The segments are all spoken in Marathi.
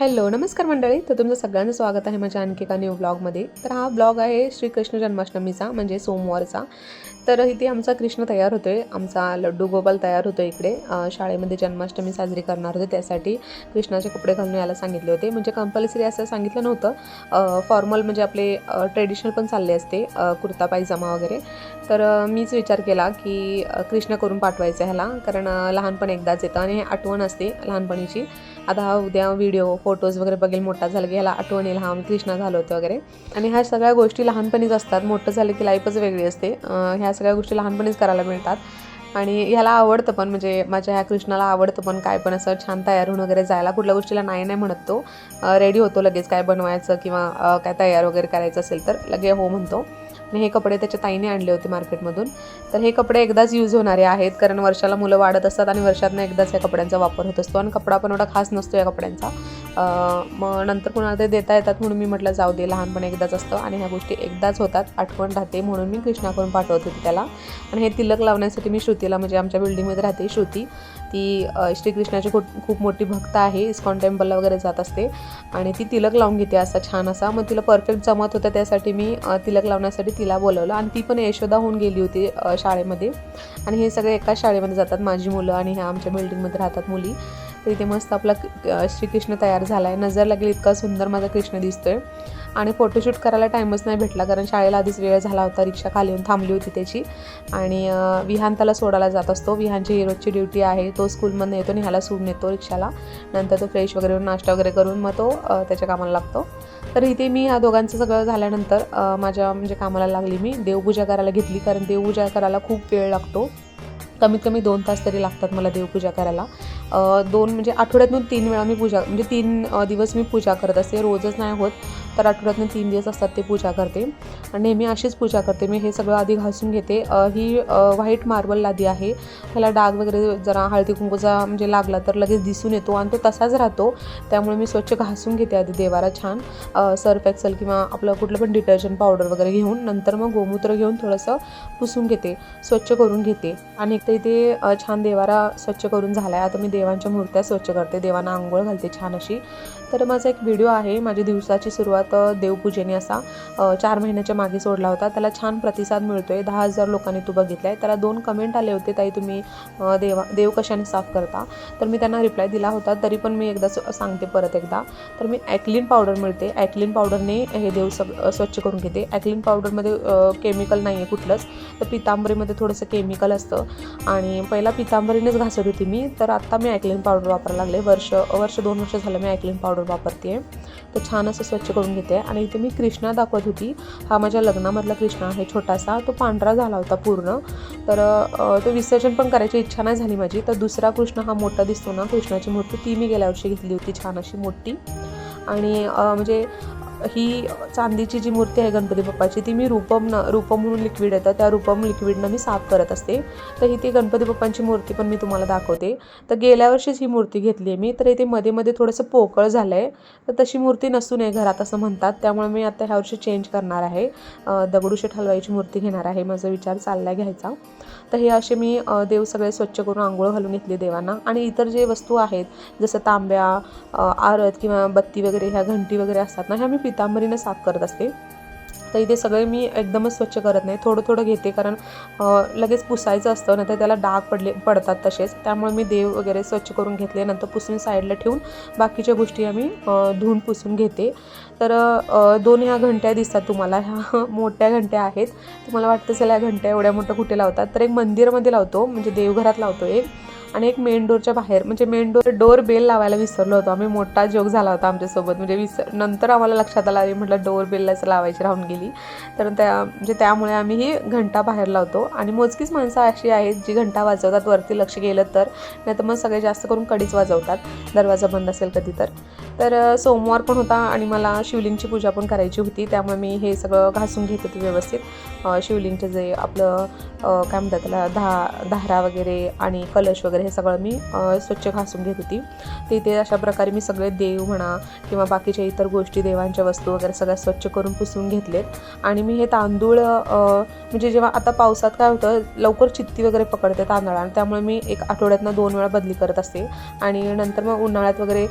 हॅलो नमस्कार मंडळी. तर तुमचं सगळ्यांचं स्वागत आहे माझ्या आणखी एका न्यू ब्लॉगमध्ये तर हा ब्लॉग आहे श्रीकृष्ण जन्माष्टमीचा म्हणजे सोमवारचा. तर इथे आमचा कृष्ण तयार होतो आहे आमचा लड्डू गोपाल तयार होतो इकडे. शाळेमध्ये जन्माष्टमी साजरी करणार होते त्यासाठी कृष्णाचे कपडे घालून यायला सांगितले होते. म्हणजे कंपल्सरी असं सांगितलं नव्हतं. फॉर्मल म्हणजे आपले ट्रेडिशनल पण चालले असते. कुर्ता पायजामा वगैरे. तर मीच विचार केला की कृष्ण करून पाठवायचं ह्याला कारण लहानपण एकदाच येतं आणि हे आठवण असते लहानपणीची. आता हा उद्या व्हिडिओ फोटोज वगैरे बघेल मोठा झाला की ह्याला आठवण येईल हा मी कृष्णा झालो होते वगैरे. आणि ह्या सगळ्या गोष्टी लहानपणीच असतात मोठं झालं की लाईफच वेगळी असते. ह्या सगळ्या गोष्टी लहानपणीच करायला मिळतात. आणि ह्याला आवडतं पण म्हणजे माझ्या ह्या कृष्णाला आवडतं पण काय पण असं छान तयार होऊन वगैरे जायला. कुठल्या गोष्टीला नाही नाही म्हणत तो. रेडी होतो लगेच काय बनवायचं किंवा काय तयार वगैरे करायचं असेल तर लगे हो म्हणतो. हे कपडे त्याच्या ताईने आणले होते मार्केटमधून. तर हे कपडे एकदाच यूज होणारे आहेत कारण वर्षाला मुलं वाढत असतात आणि वर्षातनं एकदाच या कपड्यांचा वापर होत असतो. आणि कपडा पण एवढा खास नसतो या कपड्यांचा. मग नंतर कुणाला ते देता येतात म्हणून मी म्हटलं जाऊ दे लहानपण एकदाच असतं. आणि ह्या गोष्टी एकदाच होतात आठवण राहते म्हणून मी कृष्णाकडून पाठवत होते त्याला. आणि हे तिलक लावण्यासाठी मी श्रुतीला म्हणजे आमच्या बिल्डिंगमध्ये राहते श्रुती. ती श्रीकृष्णाची खूप खूप मोठी भक्त आहे. इस्कॉन टेम्पलला वगैरे जात असते. आणि ती तिलक लावून घेते असा छान असा. मग तिला परफेक्ट जमत होतं त्यासाठी मी तिलक लावण्यासाठी तिला बोलवलं. आणि ती पण यशोदा होऊन गेली होती शाळेमध्ये. आणि हे सगळे एकाच शाळेमध्ये जातात माझी मुलं आणि ह्या आमच्या बिल्डिंगमध्ये राहतात मुली. तर इथे मस्त आपला श्रीकृष्ण तयार झाला आहे नजर लागेल इतका सुंदर माझा कृष्ण दिसतोय. आणि फोटोशूट करायला टाईमच नाही भेटला कारण शाळेला आधीच वेळ झाला होता रिक्षा खाली येऊन थांबली होती त्याची. आणि विहान त्याला सोडायला जात असतो. विहानची रोजची ड्युटी आहे. तो स्कूलमधून येतो आणि ह्याला सोडून येतो रिक्षाला. नंतर तो फ्रेश वगैरे होऊन नाश्ता वगैरे करून मग तो त्याच्या कामाला लागतो. तर इथे मी या दोघांचं सगळं झाल्यानंतर माझ्या म्हणजे कामाला लागली मी. देवपूजा करायला घेतली कारण देवपूजा करायला खूप वेळ लागतो. कमीत कमी दोन तास तरी लागतात मला देवपूजा करायला. दोन म्हणजे आठवड्यातून तीन वेळा मी पूजा म्हणजे तीन दिवस मी पूजा करत असते. रोजच नाही होत. तर आठवड्यातून तीन दिवस असतात ते पूजा करते. आणि नेहमी अशीच पूजा करते. मी हे सगळं आधी घासून घेते. ही व्हाईट मार्बल लादी आहे. ह्याला डाग वगैरे जरा हळदी कुंकूचा म्हणजे लागला तर लगेच दिसून येतो आणि तो तसाच राहतो. त्यामुळे मी स्वच्छ घासून घेते आधी देवारा छान. सर्फ एक्सेल किंवा आपलं कुठलं पण डिटर्जंट पावडर वगैरे घेऊन नंतर मग गोमूत्र घेऊन थोडंसं पुसून घेते. स्वच्छ करून घेते. आणि एक तर इथे छान देवारा स्वच्छ करून झाला आहे आता मी देवांच्या मूर्त्या स्वच्छ करते. देवांना आंघोळ घालते छान अशी. तर माझा एक व्हिडिओ आहे. माझी दिवसाची सुरुवात देवपूजेने असा. चार महिन्याच्या मागे सोडला होता. त्याला छान प्रतिसाद मिळतोय. दहा हजार लोकांनी तो बघितला आहे त्याला दोन कमेंट आले होते. ताई तुम्ही देवा देव कशाने साफ करता? तर मी त्यांना रिप्लाय दिला होता. तरी पण मी एकदा सांगते परत एकदा. तर मी ॲक्लिन पावडर मिळते. ॲक्लिन पावडरने हे देव सग स्वच्छ करून घेते. ॲक्लिन पावडरमध्ये केमिकल नाही आहे कुठलंच. तर पितांबरीमध्ये थोडंसं केमिकल असतं. आणि पहिला पितांबरीनेच घासत होती मी. तर आत्ता मी ॲक्लिन पावडर वापरायला लागले. वर्ष वर्ष दोन वर्ष झालं मी ॲक्लिन पावडर वापरते तर छान असं स्वच्छ करून घेते. आणि इथे मी कृष्णा दाखवत होती. हा माझ्या लग्नामधला कृष्णा आहे छोटासा. तो पांढरा झाला होता पूर्ण. तर तो विसर्जन पण करायची इच्छा नाही झाली माझी. तर दुसरा कृष्ण हा मोठा दिसतो ना कृष्णाची मूर्ती ती मी गेल्या वर्षी घेतली होती छान अशी मोठी. आणि म्हणजे ही चांदीची जी मूर्ती आहे गणपती बाप्पाची ती मी रूपम न रूपम म्हणून लिक्विड येतं त्या रूपम लिक्विडनं मी साफ करत असते. तर ही ती गणपती बाप्पांची मूर्ती पण मी तुम्हाला दाखवते. तर गेल्या वर्षीच ही मूर्ती घेतली आहे मी. तर इथे मध्ये मध्ये थोडंसं पोकळ झालं आहे तर तशी मूर्ती नसू नये घरात असं म्हणतात. त्यामुळे मी आता ह्या वर्षी चेंज करणार आहे. दगडूशेठ हलवाईची मूर्ती घेणार आहे. माझा विचार चालला घ्यायचा. तर हे असे मी देव सगळे स्वच्छ करून आंघोळ घालून घेतले देवांना. आणि इतर जे वस्तू आहेत जसं तांब्या आरत किंवा बत्ती वगैरे ह्या घंटी वगैरे असतात ना ह्या मी पितांबरीनं साफ करत असते. तर इथे सगळे मी एकदमच स्वच्छ करत नाही. थोडं थोडं घेते कारण लगेच पुसायचं असतं नंतर त्याला डाग पडले पडतात तसेच. त्यामुळे मी देव वगैरे स्वच्छ करून घेतले नंतर पुसून साईडला ठेवून बाकीच्या गोष्टी आम्ही धुवून पुसून घेते. तर दोन ह्या घंट्या दिसतात तुम्हाला. ह्या मोठ्या घंट्या आहेत. तुम्हाला वाटतं चला या घंट्या एवढ्या मोठ्या कुठे लावतात तर एक मंदिरमध्ये लावतो. म्हणजे देवघरात लावतो एक. आणि एक मेन डोरच्या बाहेर म्हणजे मेन डोर डोर बेल लावायला विसरलो होतो आम्ही. मोठा जोक झाला होता आमच्यासोबत. म्हणजे विसर नंतर आम्हाला लक्षात आला आम्ही म्हटलं डोर बेललाच लावायची राहून गेली. तर त्या म्हणजे त्यामुळे आम्ही ही घंटा बाहेर लावतो. आणि मोजकीच माणसं अशी आहेत जी घंटा वाजवतात. वरती लक्ष गेलं तर. नाही तर मग सगळे जास्त करून कडीच वाजवतात. दरवाजा बंद असेल कधी तर. तर सोमवार पण होता आणि मला शिवलिंगची पूजा पण करायची होती. त्यामुळे मी हे सगळं घासून घेत होते व्यवस्थित. शिवलिंगचं जे आपलं काय म्हणतात त्याला धा धारा वगैरे आणि कलश वगैरे हे सगळं मी स्वच्छ घासून घेत होती. तिथे अशा प्रकारे मी सगळे देव म्हणा किंवा बाकीच्या इतर गोष्टी देवांच्या वस्तू वगैरे सगळ्या स्वच्छ करून पुसून घेतलेत. आणि मी हे तांदूळ म्हणजे जेव्हा आता पावसात काय होतं लवकर चित्ती वगैरे पकडते तांदळाला. त्यामुळे मी एक आठवड्यातनं दोन वेळा बदली करत असते. आणि नंतर मग उन्हाळ्यात वगैरे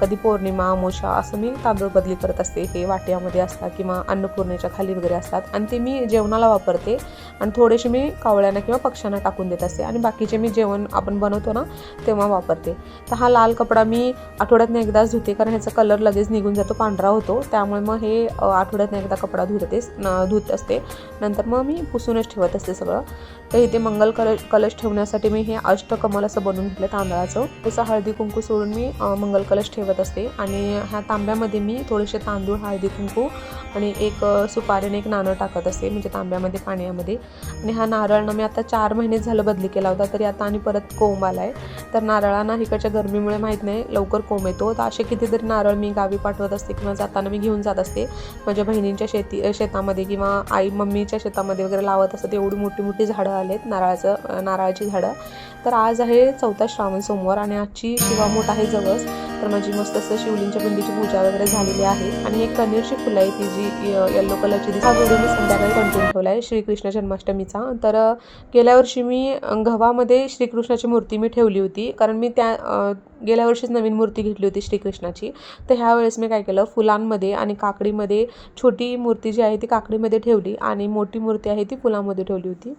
कधी पो पौर्णिमा अमोशा असं मी तांदूळ बदली करत असते. हे वाट्यामध्ये असतात किंवा अन्नपूर्णेच्या खाली वगैरे असतात. आणि ते मी जेवणाला वापरते. आणि थोडेसे मी कावळ्यांना किंवा पक्ष्यांना टाकून देत असते. आणि बाकीचे मी जेवण आपण बनवतो ना तेव्हा वापरते. तर हा लाल कपडा मी आठवड्यातनं एकदाच धुते कारण ह्याचा कलर लगेच निघून जातो पांढरा होतो. त्यामुळे मग हे आठवड्यातनं एकदा कपडा धुते धुत असते. नंतर मग मी पुसूनच ठेवत असते सगळं. तर इथे मंगल कलश कलश ठेवण्यासाठी मी हे अष्टकमल असं बनवून घेतलं तांदळाचं. तसं हळदी कुंकू सोडून मी मंगल कलश ठेवत असते. आणि ह्या तांब्यामध्ये मी थोडेसे तांदूळ हळदी कुंकू आणि एक सुपारी आणि एक नाणं टाकत असते. म्हणजे तांब्यामध्ये पाण्यामध्ये. आणि हा नारळनं मी आता चार महिने झालं बदली केला होता तरी आता आणि परत कोंब आला आहे तर नारळांना इकडच्या गरमीमुळे माहीत नाही लवकर कोंब येतो. तर असे कितीतरी नारळ मी गावी पाठवत असते किंवा जाताना मी घेऊन जात असते. माझ्या बहिणींच्या शेती शेतामध्ये किंवा आई मम्मीच्या शेतामध्ये वगैरे लावत असतात. एवढी मोठी मोठी झाडं आलेत नारळाचं नारळाची झाडं. तर आज आहे चौथा श्रावण सोमवार आणि आजची शिवामोठ आहे जवळ तर माझी मस्त असं शिवलिंगच्या पिंडीची पूजा वगैरे झालेली आहे. आणि एक कनेरची फुलं आहे ती जी येल्लो कलरची दिसते. हा व्हिडिओ मी संध्याकाळी कंटिन्यू ठेवला आहे श्रीकृष्ण जन्माष्टमीचा. तर गेल्या वर्षी मी गव्हामध्ये श्रीकृष्णाची मूर्ती मी ठेवली होती. कारण मी त्या गेल्या वर्षीच नवीन मूर्ती घेतली होती श्रीकृष्णाची. तर ह्यावेळेस मी काय केलं फुलांमध्ये आणि काकडीमध्ये छोटी मूर्ती जी आहे ती काकडीमध्ये ठेवली आणि मोठी मूर्ती आहे ती फुलांमध्ये ठेवली होती.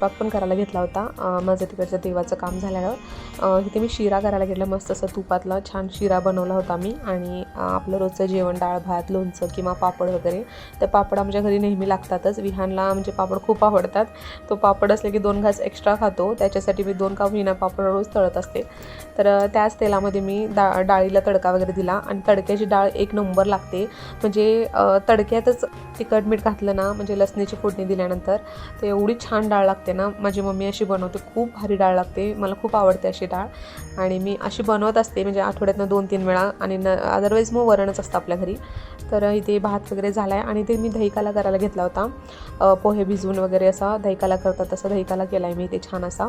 स्वयंपाक पण करायला घेतला होता. माझं तिकडचं देवाचं काम झाल्यावर. अं, इथे मी शिरा करायला घेतला मस्त असं तुपातला छान शिरा बनवला होता मी. आणि आपलं रोजचं जेवण डाळ भात लोणचं किंवा पापड वगैरे. तर पापड आमच्या घरी नेहमी लागतातच. विहानला म्हणजे पापड खूप आवडतात. तो पापड असले की दोन घास एक्स्ट्रा खातो. त्याच्यासाठी मी दोन का विना पापड रोज तळत असते. तर त्याच तेलामध्ये मी डा डाळीला तडका वगैरे दिला. आणि तडक्याची डाळ एक नंबर लागते. म्हणजे तडक्यातच तिखट मीठ घातलं ना म्हणजे लसणीची फोडणी दिल्यानंतर तर एवढी छान डाळ लागते. ना माझी मम्मी अशी बनवते खूप भारी डाळ लागते मला खूप आवडते अशी डाळ. आणि मी अशी बनवत असते म्हणजे आठवड्यातनं दोन तीन वेळा आणि न अदरवाईज मग वरणच असतं आपल्या घरी. तर इथे भात वगैरे झाला आहे आणि ते मी दहीकाला करायला घेतला होता. पोहे भिजवून वगैरे असा दहीकाला करतात तसा दहीकाला केला आहे मी ते छान असा.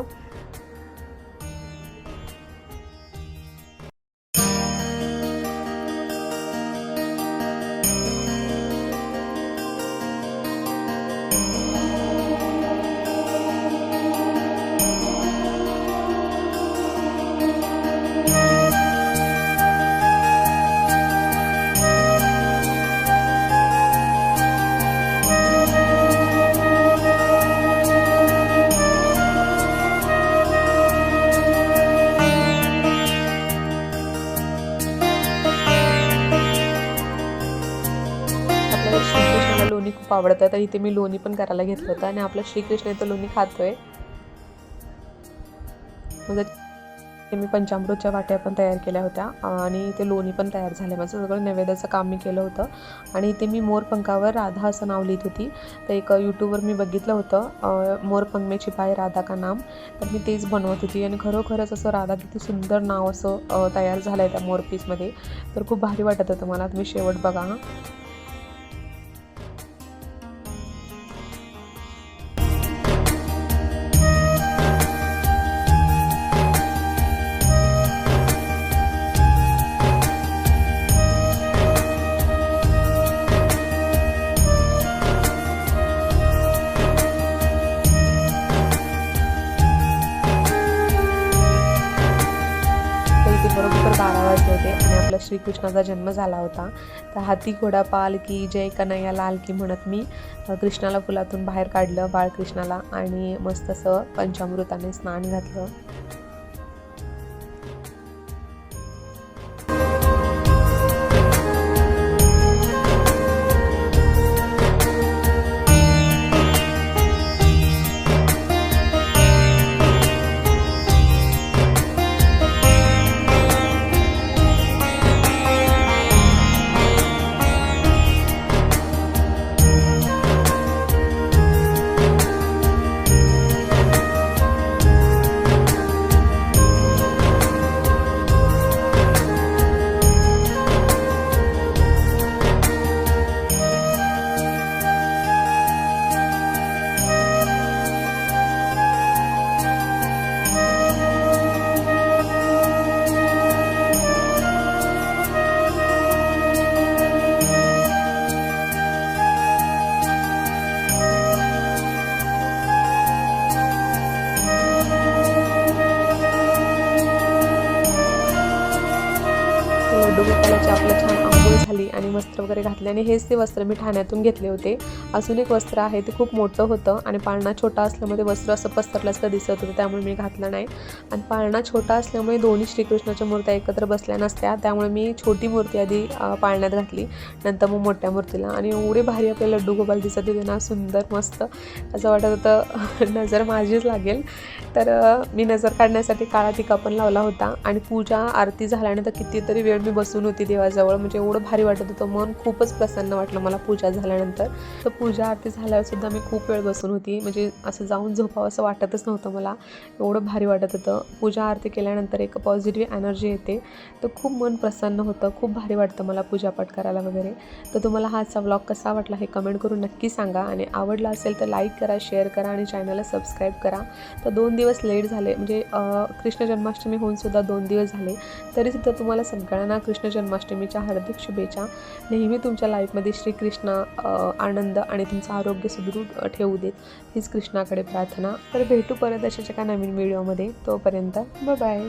आवडतं तर इथे मी लोणी पण करायला घेतलं होतं आणि आपलं श्रीकृष्ण इथं लोणी खातोय. म्हणजे आहे ते मी पंचामृतच्या वाट्या पण तयार केल्या होत्या आणि इथे लोणी पण तयार झाले माझं सगळं नैवेद्याचं काम मी केलं होतं. आणि इथे मी मोरपंखावर राधा असं नाव लिहित होती. तर एक यूट्यूबवर मी बघितलं होतं अं, मोरपंख में छिपाय राधा का नाम. तर मी तेच बनवत होती आणि खरोखरच असं राधा किती सुंदर नाव असं तयार झालं आहे त्या मोरपीसमध्ये तर खूप भारी वाटत होतं मला. तुम्ही शेवट बघा हां. बारा वाजले होते आणि आपला श्रीकृष्णाचा जन्म झाला होता. तर हाती घोडा पाल की जय कन्हैया लाल की म्हणत मी कृष्णाला फुलातून बाहेर काढलं बाळकृष्णाला आणि मस्त असं पंचामृताने स्नान घातलं. लड्डू गोपालाची आपलं छान आंघोळ झाली आणि वस्त्र वगैरे घातले आणि हेच ते वस्त्र मी ठाण्यातून घेतले होते. अजून एक वस्त्र आहे ते खूप मोठं होतं आणि पाळणा छोटा असल्यामुळे वस्त्र असं पसरल्यासारखं दिसत होतं त्यामुळे मी घातलं नाही. आणि पाळणा छोटा असल्यामुळे दोन्ही श्रीकृष्णाच्या मूर्त्या एकत्र बसल्या नसत्या त्यामुळे मी छोटी मूर्ती आधी पाळण्यात घातली नंतर मग मोठ्या मूर्तीला. आणि एवढे भारी आपले लड्डू गोपाल दिसत होते ना सुंदर मस्त. असं वाटत होतं नजर माझीच लागेल. तर मी नजर काढण्यासाठी काळा टिका पण लावला होता आणि पूजा आरती झाल्यानंतर कितीतरी वेळ मी बसून होती देवाजवळ. म्हणजे एवढं भारी वाटत होतं. मन खूपच प्रसन्न वाटलं मला पूजा झाल्यानंतर. तर पूजा आरती झाल्यावरसुद्धा मी खूप वेळ बसून होती. म्हणजे असं जाऊन झोपावं असं वाटतच नव्हतं मला. एवढं भारी वाटत होतं. पूजा आरती केल्यानंतर एक पॉझिटिव्ह एनर्जी येते. तर खूप मन प्रसन्न होतं. खूप भारी वाटतं मला पूजापाठ करायला वगैरे. तर तुम्हाला हा आजचा व्लॉग कसा वाटला हे कमेंट करून नक्की सांगा. आणि आवडला असेल तर लाईक करा शेअर करा आणि चॅनलला सबस्क्राईब करा. तर दोन दिवस लेट झाले. म्हणजे कृष्ण जन्माष्टमी होऊनसुद्धा दोन दिवस झाले. तरीसुद्धा तुम्हाला सगळ्यांना कृष्ण जन्माष्टमीच्या हार्दिक शुभेच्छा. नेहमी तुमच्या लाईफमध्ये श्रीकृष्ण आनंद आणि तुमचं आरोग्य सुदृढ ठेवू देत हीच कृष्णाकडे प्रार्थना. तर भेटू परत अशाच्या एका नवीन व्हिडिओमध्ये तोपर्यंत बाय